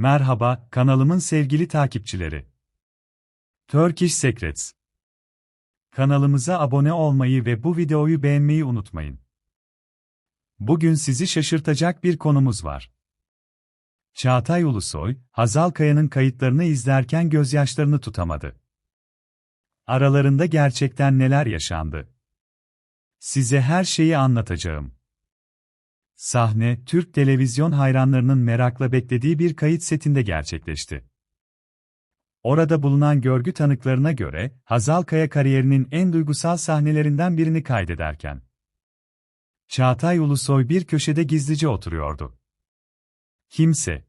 Merhaba, kanalımın sevgili takipçileri. Turkish Secrets. Kanalımıza abone olmayı ve bu videoyu beğenmeyi unutmayın. Bugün sizi şaşırtacak bir konumuz var. Çağatay Ulusoy, Hazal Kaya'nın kayıtlarını izlerken gözyaşlarını tutamadı. Aralarında gerçekten neler yaşandı? Size her şeyi anlatacağım. Sahne, Türk televizyon hayranlarının merakla beklediği bir kayıt setinde gerçekleşti. Orada bulunan görgü tanıklarına göre, Hazal Kaya kariyerinin en duygusal sahnelerinden birini kaydederken, Çağatay Ulusoy bir köşede gizlice oturuyordu. Kimse,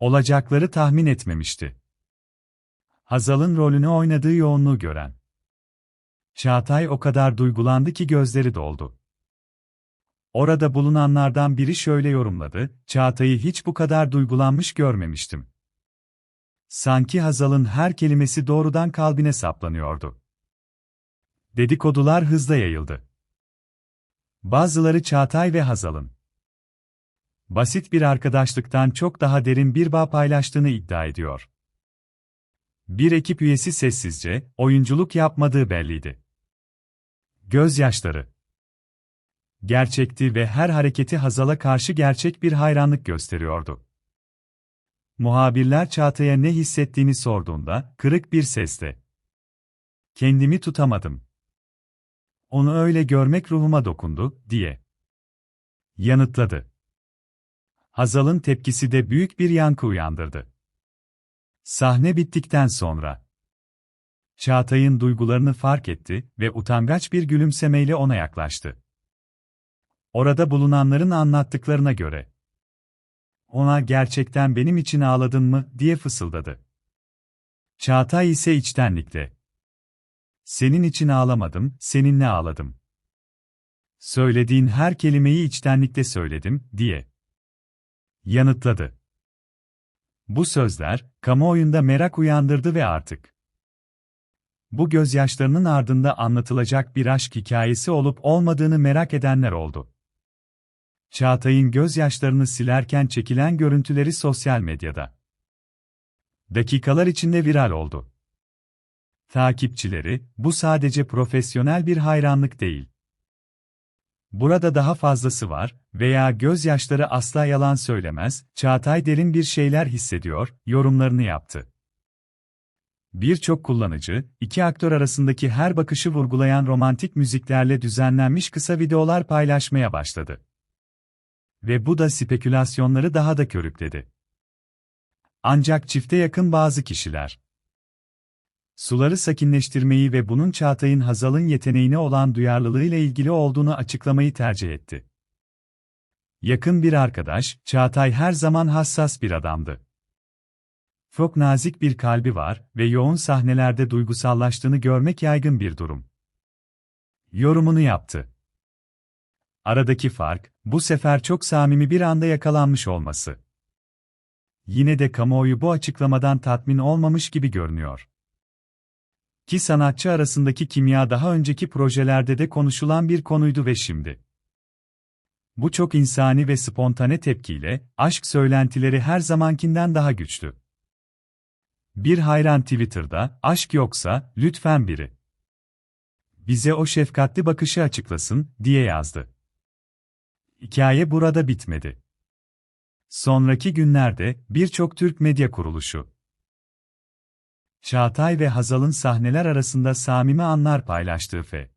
olacakları tahmin etmemişti. Hazal'ın rolünü oynadığı yoğunluğu gören, Çağatay o kadar duygulandı ki gözleri doldu. Orada bulunanlardan biri şöyle yorumladı, Çağatay'ı hiç bu kadar duygulanmış görmemiştim. Sanki Hazal'ın her kelimesi doğrudan kalbine saplanıyordu. Dedikodular hızla yayıldı. Bazıları Çağatay ve Hazal'ın basit bir arkadaşlıktan çok daha derin bir bağ paylaştığını iddia ediyor. Bir ekip üyesi sessizce, oyunculuk yapmadığı belliydi. Gözyaşları gerçekti ve her hareketi Hazal'a karşı gerçek bir hayranlık gösteriyordu. Muhabirler Çağatay'a ne hissettiğini sorduğunda, kırık bir sesle. Kendimi tutamadım. Onu öyle görmek ruhuma dokundu, diye. Yanıtladı. Hazal'ın tepkisi de büyük bir yankı uyandırdı. Sahne bittikten sonra, Çağatay'ın duygularını fark etti ve utangaç bir gülümsemeyle ona yaklaştı. Orada bulunanların anlattıklarına göre. Ona gerçekten benim için ağladın mı diye fısıldadı. Çağatay ise içtenlikle. Senin için ağlamadım, seninle ağladım. Söylediğin her kelimeyi içtenlikle söyledim, diye. Yanıtladı. Bu sözler, kamuoyunda merak uyandırdı ve artık bu gözyaşlarının ardında anlatılacak bir aşk hikayesi olup olmadığını merak edenler oldu. Çağatay'ın gözyaşlarını silerken çekilen görüntüleri sosyal medyada dakikalar içinde viral oldu. Takipçileri, bu sadece profesyonel bir hayranlık değil. Burada daha fazlası var veya gözyaşları asla yalan söylemez, Çağatay derin bir şeyler hissediyor, yorumlarını yaptı. Birçok kullanıcı, iki aktör arasındaki her bakışı vurgulayan romantik müziklerle düzenlenmiş kısa videolar paylaşmaya başladı. Ve bu da spekülasyonları daha da körükledi. Ancak çifte yakın bazı kişiler, suları sakinleştirmeyi ve bunun Çağatay'ın Hazal'ın yeteneğine olan duyarlılığıyla ilgili olduğunu açıklamayı tercih etti. Yakın bir arkadaş, Çağatay her zaman hassas bir adamdı. Çok nazik bir kalbi var ve yoğun sahnelerde duygusallaştığını görmek yaygın bir durum. Yorumunu yaptı. Aradaki fark, bu sefer çok samimi bir anda yakalanmış olması. Yine de kamuoyu bu açıklamadan tatmin olmamış gibi görünüyor. Ki sanatçı arasındaki kimya daha önceki projelerde de konuşulan bir konuydu ve şimdi. Bu çok insani ve spontane tepkiyle, aşk söylentileri her zamankinden daha güçlü. Bir hayran Twitter'da, aşk yoksa, lütfen biri. Bize o şefkatli bakışı açıklasın, diye yazdı. Hikaye burada bitmedi. Sonraki günlerde, birçok Türk medya kuruluşu, Çağatay ve Hazal'ın sahneler arasında samimi anlar paylaştığı F.